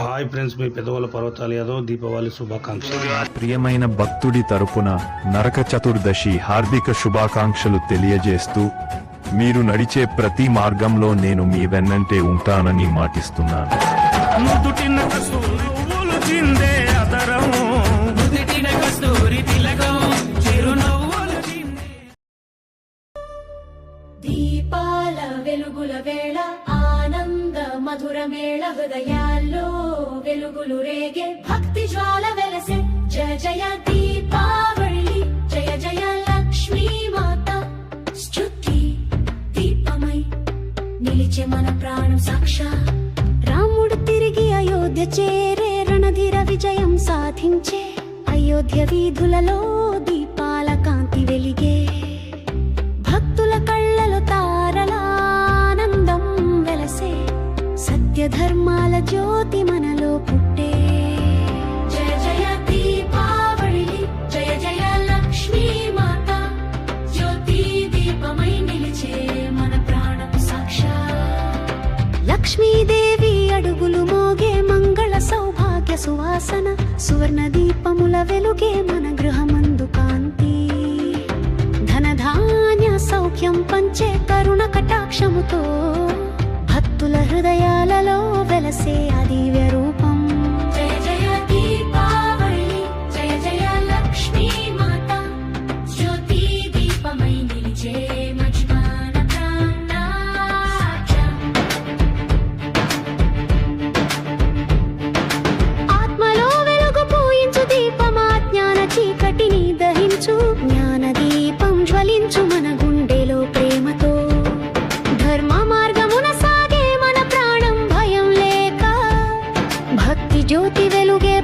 Hi friends మీ పెద్దవాళ్ళ పర్వతాలు యాదవ్ దీపావళి శుభాకాంక్షలు. నా ప్రియమైన భక్తుడి తరపున నరక చతుర్దశి హార్దిక శుభాకాంక్షలు తెలియజేస్తూ మీరు నడిచే ప్రతి మార్గంలో నేను మీ వెన్నంటే ఉంటానని మాటిస్తున్నాను. దీపాల వెలుగుల వేళ ఆనంద మధుర మేళ వెలుగులు రేగే భక్తి జ్వాల వెలసే. జయ జయ దీపావళి జయ జయ లక్ష్మీ మాత. స్తుతి దీపమై నిలిచే మన ప్రాణం సాక్షా. రాముడు తిరిగి అయోధ్య చేరే రణధీర విజయం సాధించే. అయోధ్య వీధులలో దీపాల కాంతి వెలిగే. భక్తుల కళ్ళలో తారలానందం వెలసే. సత్య ధర్మాల జ్యోతి మనలో సౌభాగ్య సువాసన సువర్ణ దీపముల వెలుగే మన గృహమందు కాంతి. ధనధాన్య సౌఖ్యం పంచే కరుణ కటాక్షముతో భక్తుల హృదయాలలో వెలసే ఆ దివ్య రూపం.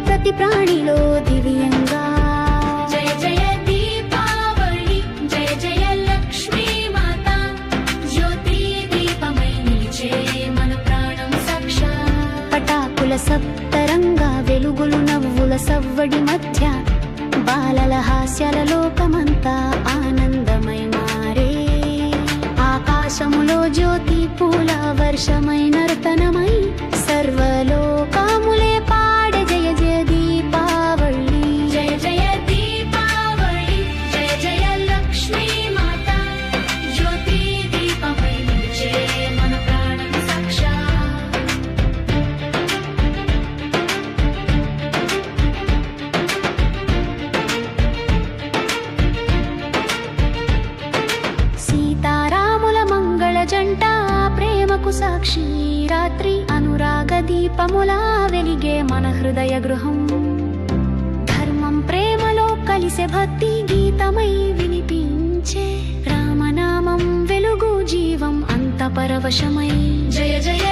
ప్రతి ప్రాణిలో దివ్యంగా. జయ జయ దీపావళి జయ జయ లక్ష్మీ మాత. జ్యోతి దీపమై నిలిచే మన ప్రాణం సాక్షా. పటాకుల సప్తరంగా వెలుగులు నవ్వుల సవ్వడి మధ్య బాలల హాస్యాల లోకమంతా ఆనందమై మారే. ఆకాశములో జ్యోతి పూల వర్షమై నర్తనమై సర్వలోకములే హృదయ గృహం ధర్మం ప్రేమలో కలిసే భక్తి గీతమై వినిపించే రామనామం వెలుగు జీవం అంత పరవశమై జయ జయ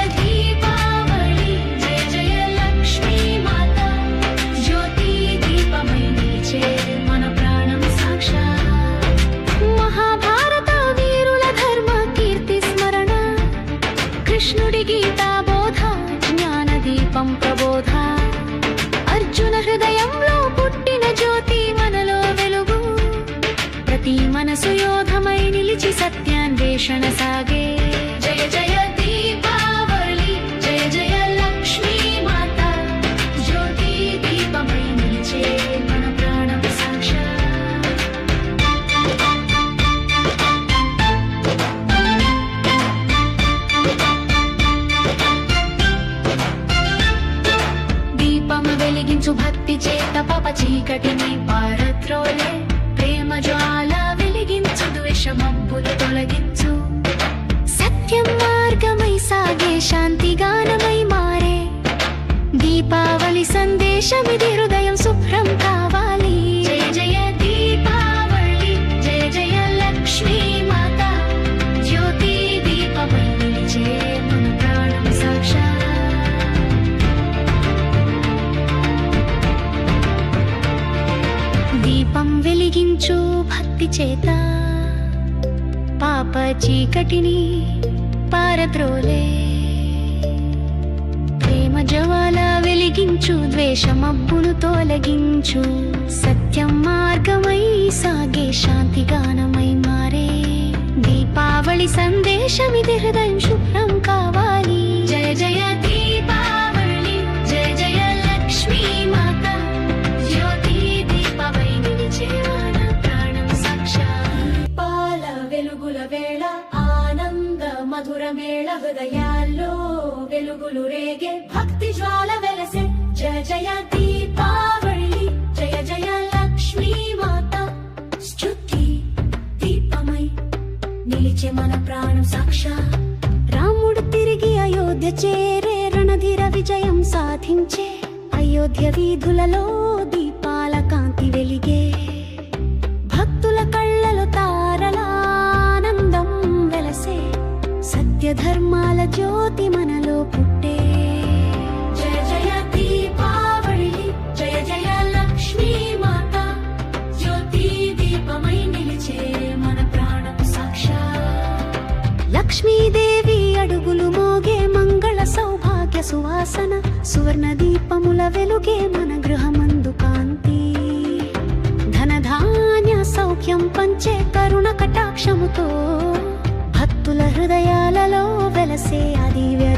పారత్రోలే ప్రేమ జ్వాల వెలిగించు ద్వేషమబ్బులు తొలగించు. సత్యం మార్గమై సాగే శాంతి గానమై మారే. దీపావళి సందేశమిది చేత. పాప చీకటిని పారద్రోలే. ప్రేమ జవాల వెలిగించు ద్వేషమబ్బును తొలగించు. సత్యం మార్గమై సాగే శాంతి గానమై మారే. దీపావళి సందేశమిది హృదయం శుభ్రం కావాలి. జయ జయ దీపావళి భక్తి జ్వాల వెలసే. జయ జయ దీపావళి జయ జయ లక్ష్మీ మాత. స్థుతి దీపమై నిలిచే మన ప్రాణం సాక్షా రాముడు తిరిగి అయోధ్య చేరే రణధీర విజయం సాధించే. అయోధ్య వీధులలో దీపాల కాంతి వెలిగే. భక్తుల కళ్ళలో తారలానందం వెలసే. సత్య ధర్మాల జ్యోతి మనలో లక్ష్మీదేవి అడుగులు మోగే మంగళ సౌభాగ్య సువాసన సువర్ణ దీపముల వెలుగే మన గృహమందు కాంతి. ధనధాన్య సౌఖ్యం పంచే కరుణ కటాక్షముతో భక్తుల హృదయాలలో వెలసే అదివ్య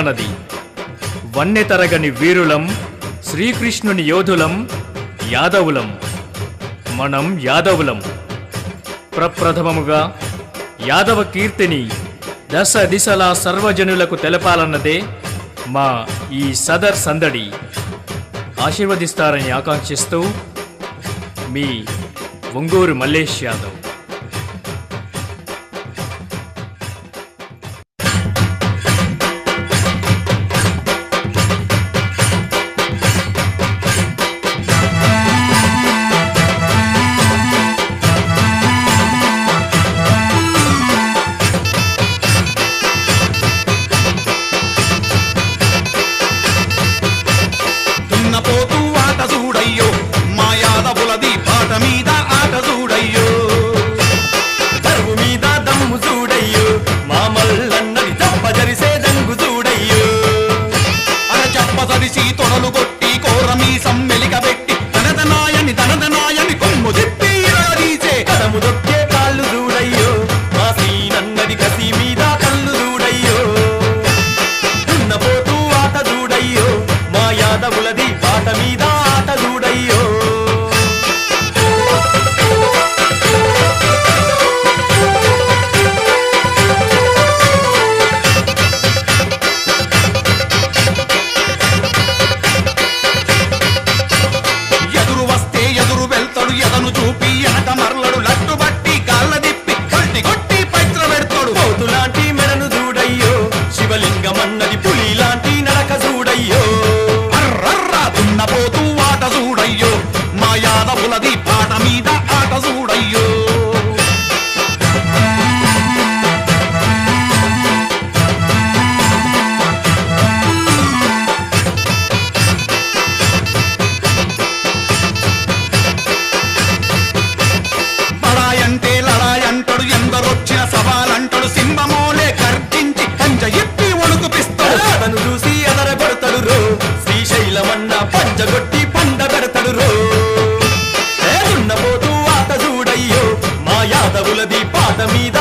మనది వన్నె తరగని వీరులం శ్రీకృష్ణుని యోధులం యాదవులం. మనం యాదవులం. ప్రప్రథమముగా యాదవ కీర్తిని దశ దిశలా సర్వజనులకు తెలపాలన్నదే మా ఈ సదర్ సందడి. ఆశీర్వదిస్తారని ఆకాంక్షిస్తూ మీ ఒంగూరు మల్లేష్ యాదవ్. పాటల మీద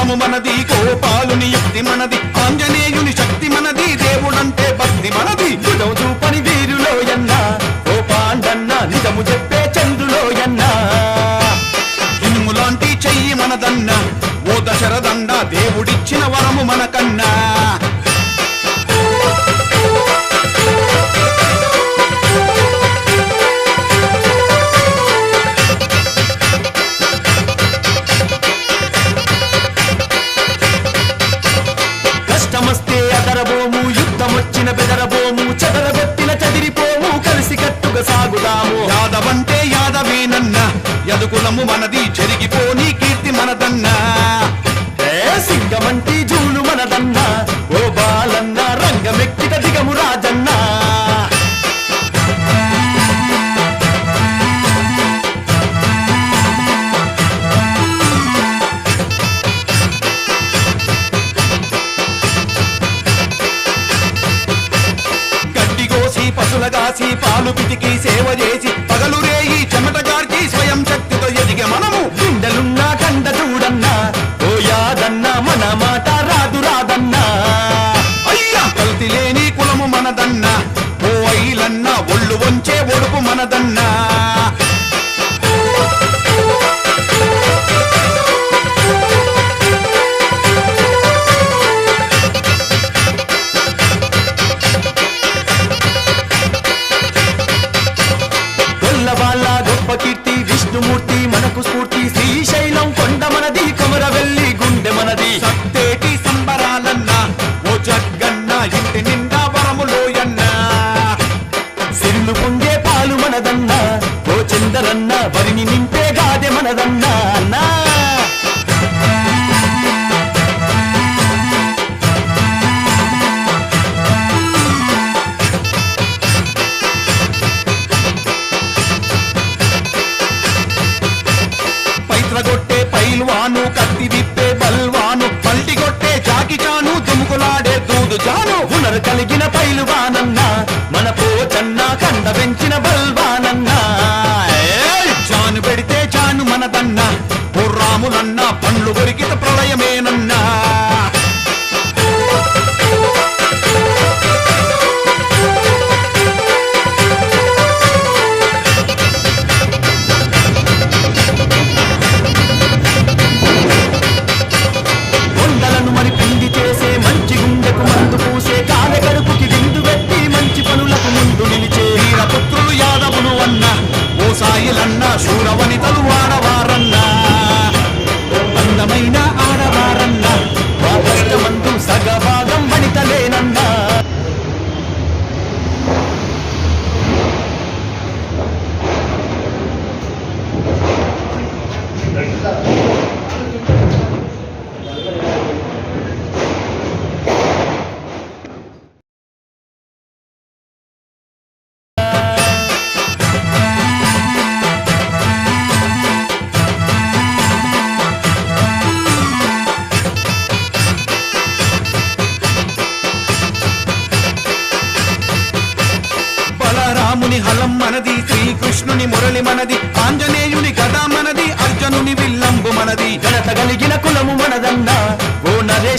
బలము మనది గోపాలుని యుక్తి మనది ఆంజనేయుని శక్తి మనది దేవుడంటే భక్తి మనది. పని వీరులో ఎన్న గోపాండన్న నిజము చెప్పే చంద్రులో ఎన్న. ఇనుములాంటి చెయ్యి మనదన్న ఓ దశరదన్న దేవుడిచ్చిన వరము మనక మనది చెరి ఒళ్ళు వంచే ఒడుపు మనదన్న.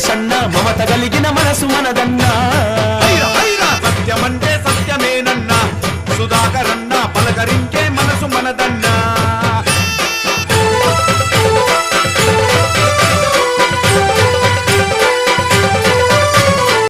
సన్న మమత కలిగిన మనసు మనదన్నా.